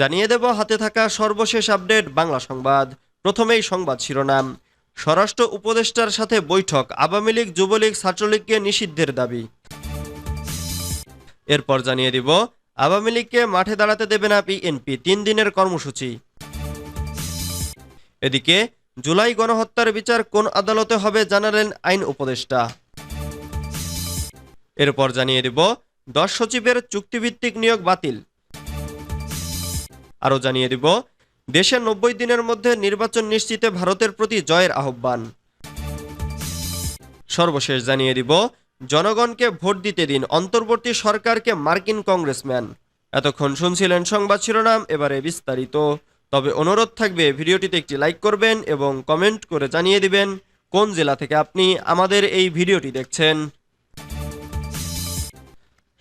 জানিয়ে দেব হাতে থাকা সর্বশেষ আপডেট বাংলা সংবাদ। প্রথমেই সংবাদ শিরোনাম। স্বরাষ্ট্র উপদেষ্টার সাথে বৈঠক, আওয়ামী লীগ, যুবলীগ, ছাত্রলীগকে নিষিদ্ধের দাবি। এরপর জানিয়ে দিব, আওয়ামী লীগকে মাঠে দাঁড়াতে দেবে না বিএনপি, তিন দিনের কর্মসূচি। এদিকে, জুলাই গণহত্যার বিচার কোন আদালতে হবে জানালেন আইন উপদেষ্টা। এরপর জানিয়ে দিব, দশ সচিবের চুক্তিভিত্তিক নিয়োগ বাতিল। আরও জানিয়ে দিব দেশে নব্বই দিনের মধ্যে নির্বাচন নিশ্চিতে ভারতের প্রতি জয়ের আহ্বান। সর্বশেষ জানিয়ে দিব, জনগণকে ভোট দিতে দিন অন্তর্বর্তী সরকারকে মার্কিন কংগ্রেসম্যান। এতক্ষণ শুনছিলেন সংবাদ শিরোনাম, এবারে বিস্তারিত। তবে অনুরোধ থাকবে, ভিডিওটিতে একটি লাইক করবেন এবং কমেন্ট করে জানিয়ে দিবেন, কোন জেলা থেকে আপনি আমাদের এই ভিডিওটি দেখছেন।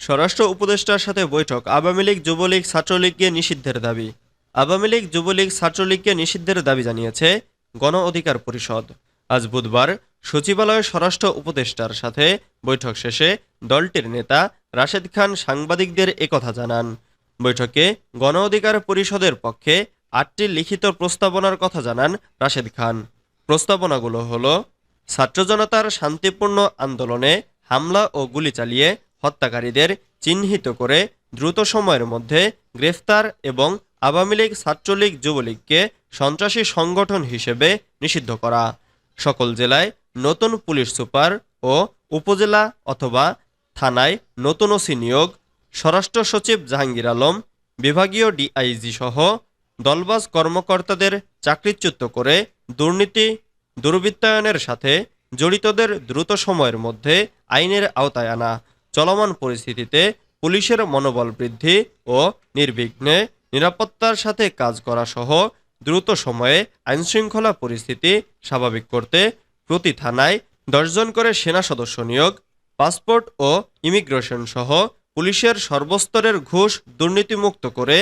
স্বরাষ্ট্র উপদেষ্টার সাথে বৈঠক। আওয়ামী লীগ, যুবলীগ, ছাত্রলীগকে নিষিদ্ধের দাবি। আওয়ামী লীগ, যুবলীগ, ছাত্রলীগকে নিষিদ্ধের দাবি জানিয়েছে গণ অধিকার পরিষদ। আজ বুধবার সচিবালয়ে স্বরাষ্ট্র উপদেষ্টার সাথে বৈঠক শেষে দলটির নেতা রাশেদ খান সাংবাদিকদের একথা জানান। বৈঠকে গণ অধিকার পরিষদের পক্ষে আটটি লিখিত প্রস্তাবনার কথা জানান রাশেদ খান। প্রস্তাবনাগুলো হল ছাত্র জনতার শান্তিপূর্ণ আন্দোলনে হামলা ও গুলি চালিয়ে হত্যাকারীদের চিহ্নিত করে দ্রুত সময়ের মধ্যে গ্রেফতার এবং আওয়ামী লীগ ছাত্রলীগ যুবলীগকে সন্ত্রাসী সংগঠন হিসেবে নিষিদ্ধ করা। সকল জেলায় নতুন পুলিশ সুপার ও উপজেলা অথবা থানায় নতুন ওসি নিয়োগ, স্বরাষ্ট্র সচিব জাহাঙ্গীর আলম, বিভাগীয় ডিআইজি সহ দলবাজ কর্মকর্তাদের চাকরিচ্যুত করে দুর্নীতি, দুর্বৃত্তায়নের সাথে জড়িতদের দ্রুত সময়ের মধ্যে আইনের আওতায় আনা। চলমান পরিস্থিতিতে পুলিশের মনোবল বৃদ্ধি ও নির্বিঘ্নে নিরাপত্তার সাথে কাজ করা সহ দ্রুত সময়ে আইনশৃঙ্খলা পরিস্থিতি স্বাভাবিক করতে প্রতি থানায় দশজন করে সেনা সদস্য নিয়োগ, পাসপোর্ট ও ইমিগ্রেশন সহ পুলিশের সর্বস্তরের ঘুষ দুর্নীতিমুক্ত করে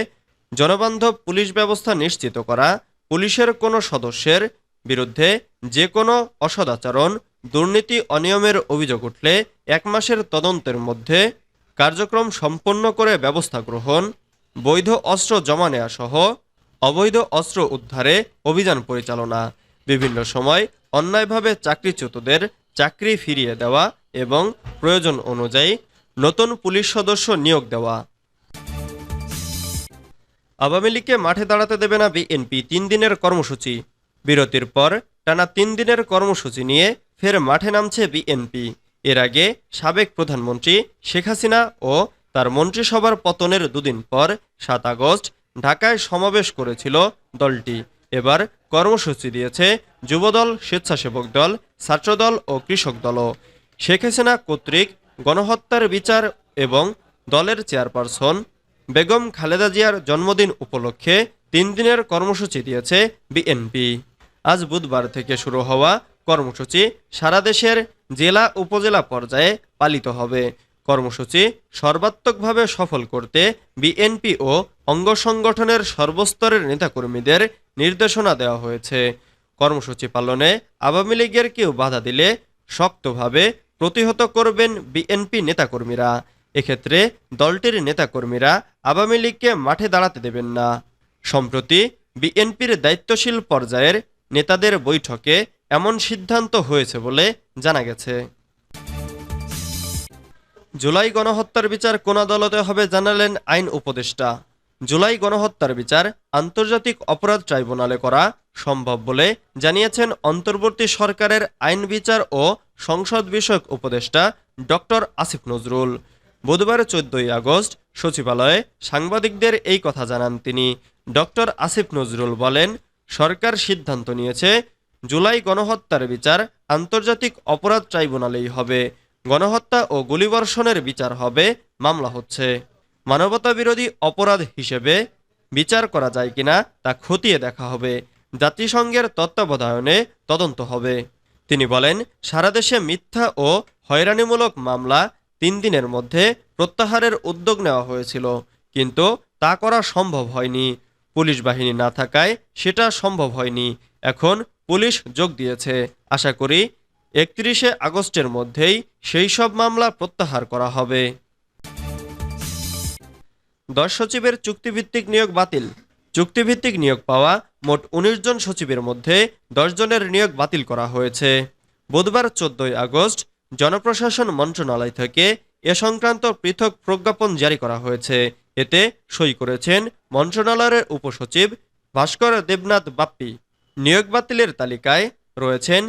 জনবান্ধব পুলিশ ব্যবস্থা নিশ্চিত করা, পুলিশের কোনো সদস্যের বিরুদ্ধে যে কোনো অসদাচরণ দুর্নীতি অনিয়মের অভিযোগ উঠলে এক মাসের তদন্তের মধ্যে কার্যক্রম সম্পন্ন করে ব্যবস্থা গ্রহণ, বৈধ অস্ত্র জমা নেওয়া সহ অবৈধ অস্ত্র উদ্ধারে অভিযান পরিচালনা, বিভিন্ন সময় অন্যায়ভাবে চাকরিচ্যুতদের চাকরি ফিরিয়ে দেওয়া এবং প্রয়োজন অনুযায়ী নতুন পুলিশ সদস্য নিয়োগ দেওয়া। আওয়ামী লীগকে মাঠে দাঁড়াতে দেবে না বিএনপি তিন দিনের কর্মসূচি। বিরতির পর টানা তিন দিনের কর্মসূচি নিয়ে ফের মাঠে নামছে বিএনপি। এর আগে সাবেক প্রধানমন্ত্রী শেখ হাসিনা ও তার মন্ত্রিসভার পতনের দুদিন পর সাত আগস্ট ঢাকায় সমাবেশ করেছিল দলটি। এবার কর্মসূচি দিয়েছে যুবদল, স্বেচ্ছাসেবক দল, ছাত্রদল ও কৃষক দলও। শেখ হাসিনা কর্তৃক গণহত্যার বিচার এবং দলের চেয়ারপারসন বেগম খালেদা জিয়ার জন্মদিন উপলক্ষে তিন দিনের কর্মসূচি দিয়েছে বিএনপি। আজ বুধবার থেকে শুরু হওয়া কর্মসূচি সারা দেশের জেলা উপজেলা পর্যায়ে পালিত হবে। কর্মসূচি সর্বাত্মকভাবে সফল করতে বিএনপি ও অঙ্গ সংগঠনের সর্বস্তরের নেতাকর্মীদের নির্দেশনা দেওয়া হয়েছে। কর্মসূচি পালনে আওয়ামী লীগের কেউ বাধা দিলে শক্তভাবে প্রতিহত করবেন বিএনপি নেতাকর্মীরা। এক্ষেত্রে দলটির নেতাকর্মীরা আওয়ামী লীগকে মাঠে দাঁড়াতে দেবেন না। সম্প্রতি বিএনপির দায়িত্বশীল পর্যায়ের নেতাদের বৈঠকে এমন সিদ্ধান্ত হয়েছে বলে জানা গেছে। জুলাই গণহত্যার বিচার কোন আদালতে হবে জানালেন আইন উপদেষ্টা। জুলাই গণহত্যার বিচার আন্তর্জাতিক অপরাধ ট্রাইব্যুনালে করা সম্ভব বলে জানিয়েছেন অন্তর্বর্তী সরকারের আইন বিচার ও সংসদ বিষয়ক উপদেষ্টা ডক্টর আসিফ নজরুল। বুধবার চোদ্দই আগস্ট সচিবালয়ে সাংবাদিকদের এই কথা জানান তিনি। ডক্টর আসিফ নজরুল বলেন, সরকার সিদ্ধান্ত নিয়েছে জুলাই গণহত্যার বিচার আন্তর্জাতিক অপরাধ ট্রাইব্যুনালেই হবে। গণহত্যা ও গুলিবর্ষণের বিচার হবে, মামলা হচ্ছে। মানবতা বিরোধী অপরাধ হিসেবে বিচার করা যায় কিনা তা খতিয়ে দেখা হবে। জাতিসংঘের তত্ত্বাবধায়নে তদন্ত হবে। তিনি বলেন, সারা দেশে মিথ্যা ও হয়রানিমূলক মামলা তিন দিনের মধ্যে প্রত্যাহারের উদ্যোগ নেওয়া হয়েছিল, কিন্তু তা করা সম্ভব হয়নি। পুলিশ বাহিনী না থাকায় সেটা সম্ভব হয়নি। এখন পুলিশ যোগ দিয়েছে। আশা করি একত্রিশে আগস্টের মধ্যেই সেই সব মামলা প্রত্যাহার করা হবে। দশ সচিবের চুক্তিভিত্তিক নিয়োগ বাতিল। চুক্তিভিত্তিক নিয়োগ পাওয়া মোট উনিশ জন সচিবের মধ্যে দশ জনের নিয়োগ বাতিল করা হয়েছে। বুধবার চোদ্দই আগস্ট জনপ্রশাসন মন্ত্রণালয় থেকে এ সংক্রান্ত পৃথক প্রজ্ঞাপন জারি করা হয়েছে। এতে সই করেছেন মন্ত্রণালয়ের উপসচিব ভাস্কর দেবনাথ বাপ্পি। নিয়োগ বাতিলের তালিকায় রয়েছেন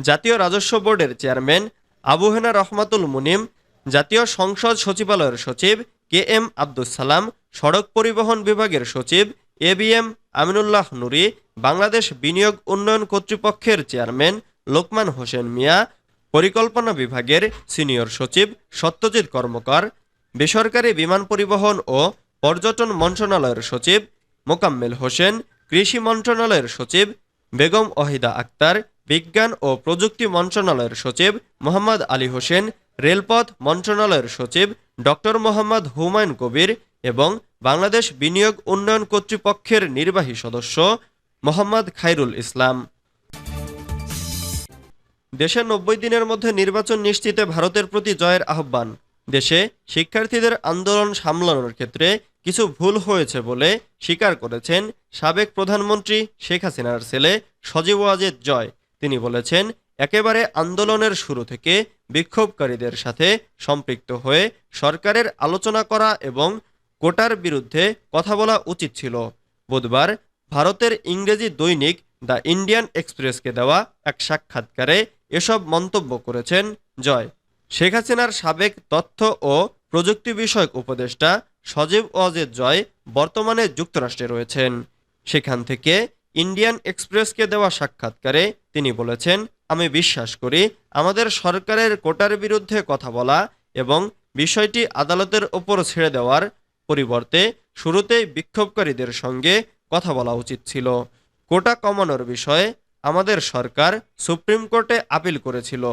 জাতীয় রাজস্ব বোর্ডের চেয়ারম্যান আবু হেনা রহমাতুল মুনিম, জাতীয় সংসদ সচিবালয়ের সচিব কে এম আব্দুস সালাম, সড়ক পরিবহন বিভাগের সচিব A B M Aminullah Nuri, Bangladesh বিনিয়োগ উন্নয়ন কর্তৃপক্ষের চেয়ারম্যান লোকমান হোসেন মিয়া, পরিকল্পনা বিভাগের সিনিয়র সচিব সত্যজিৎ কর্মকার, বেসরকারি বিমান পরিবহন ও পর্যটন মন্ত্রণালয়ের সচিব মোকাম্মেল হোসেন, কৃষি মন্ত্রণালয়ের সচিব বেগম ওহিদা আক্তার, বিজ্ঞান ও প্রযুক্তি মন্ত্রণালয়ের সচিব মোহাম্মদ আলী হোসেন, রেলপথ মন্ত্রণালয়ের সচিব ডক্টর মোহাম্মদ হুমায়ুন কবির এবং বাংলাদেশ বিনিয়োগ উন্নয়ন কর্তৃপক্ষের নির্বাহী সদস্য মোহাম্মদ খাইরুল ইসলাম। দেশে নব্বই দিনের মধ্যে নির্বাচন নিশ্চিতে ভারতের প্রতি জয়ের আহ্বান। দেশে শিক্ষার্থীদের আন্দোলন সামলানোর ক্ষেত্রে কিছু ভুল হয়েছে বলে স্বীকার করেছেন সাবেক প্রধানমন্ত্রী শেখ হাসিনার ছেলে সজীব ওয়াজেদ জয়। তিনি বলেছেন, একেবারে আন্দোলনের শুরু থেকে বিক্ষোভকারীদের সাথে সম্পৃক্ত হয়ে সরকারের আলোচনা করা এবং কোটার বিরুদ্ধে কথা বলা উচিত ছিল। বুধবার ভারতের ইংরেজি দৈনিক দ্য ইন্ডিয়ান এক্সপ্রেসকে দেওয়া এক সাক্ষাৎকারে এসব মন্তব্য করেছেন জয়। শেখ হাসিনার সাবেক তথ্য ও প্রযুক্তি বিষয়ক উপদেষ্টা সজীব ওয়াজেদ জয় বর্তমানে যুক্তরাষ্ট্রে রয়েছেন। সেখান থেকে ইন্ডিয়ান এক্সপ্রেসকে দেওয়া সাক্ষাৎকারে তিনি বলেছেন, আমি বিশ্বাস করি আমাদের সরকারের কোটার বিরুদ্ধে কথা বলা এবং বিষয়টি আদালতের ওপর ছেড়ে দেওয়ার পরিবর্তে শুরুতেই বিক্ষোভকারীদের সঙ্গে কথা বলা উচিত ছিল। কোটা কমানোর বিষয়ে আমাদের সরকার সুপ্রিম কোর্টে আপিল করেছিল।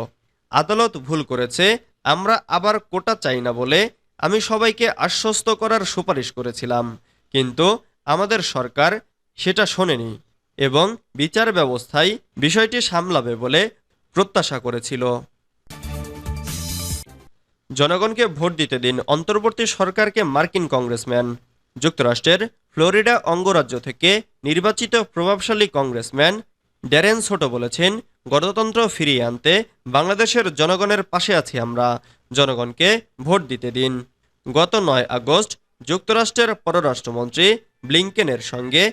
আদালত ভুল করেছে, আমরা আবার কোটা চাই না বলে আমি সবাইকে আশ্বস্ত করার সুপারিশ করেছিলাম, কিন্তু আমাদের সরকার সেটা শোনেনি এবং বিচার ব্যবস্থায় বিষয়টি সামলাবে বলে প্রত্যাশা করেছিল। জনগণকে ভোট দিতে দিন অন্তর্বর্তী সরকারকে মার্কিন কংগ্রেসম্যান, যুক্তরাষ্ট্রের ফ্লোরিডা অঙ্গরাজ্য থেকে নির্বাচিত প্রভাবশালী কংগ্রেসম্যান ড্যারেন ছোট বলেছেন, গণতন্ত্র ফিরিয়ে আনতে বাংলাদেশের জনগণের পাশে আছি আমরা জনগণকে ভোট দিতে দিন। গত নয় আগস্ট যুক্তরাষ্ট্রের পররাষ্ট্রমন্ত্রী ব্লিংকেনের সঙ্গে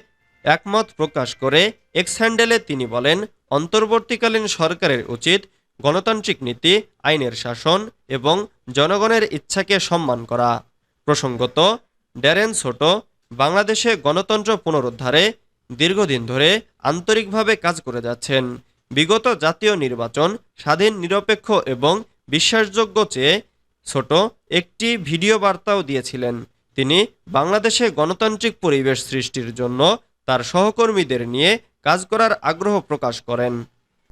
একমত প্রকাশ করে এক্স হ্যান্ডেলে তিনি বলেন, অন্তর্বর্তীকালীন সরকারের উচিত গণতান্ত্রিক নীতি, আইনের শাসন এবং জনগণের ইচ্ছাকে সম্মান করা। প্রসঙ্গত, ড্যারেন ছোট বাংলাদেশে গণতন্ত্র পুনরুদ্ধারে দীর্ঘদিন ধরে আন্তরিকভাবে কাজ করে যাচ্ছেন। বিগত জাতীয় নির্বাচন স্বাধীন, নিরপেক্ষ এবং বিশ্বাসযোগ্য চেয়ে ছোট একটি ভিডিও বার্তাও দিয়েছিলেন। তিনি বাংলাদেশে গণতান্ত্রিক পরিবেশ সৃষ্টির জন্য তার সহকর্মীদের নিয়ে কাজ করার আগ্রহ প্রকাশ করেন।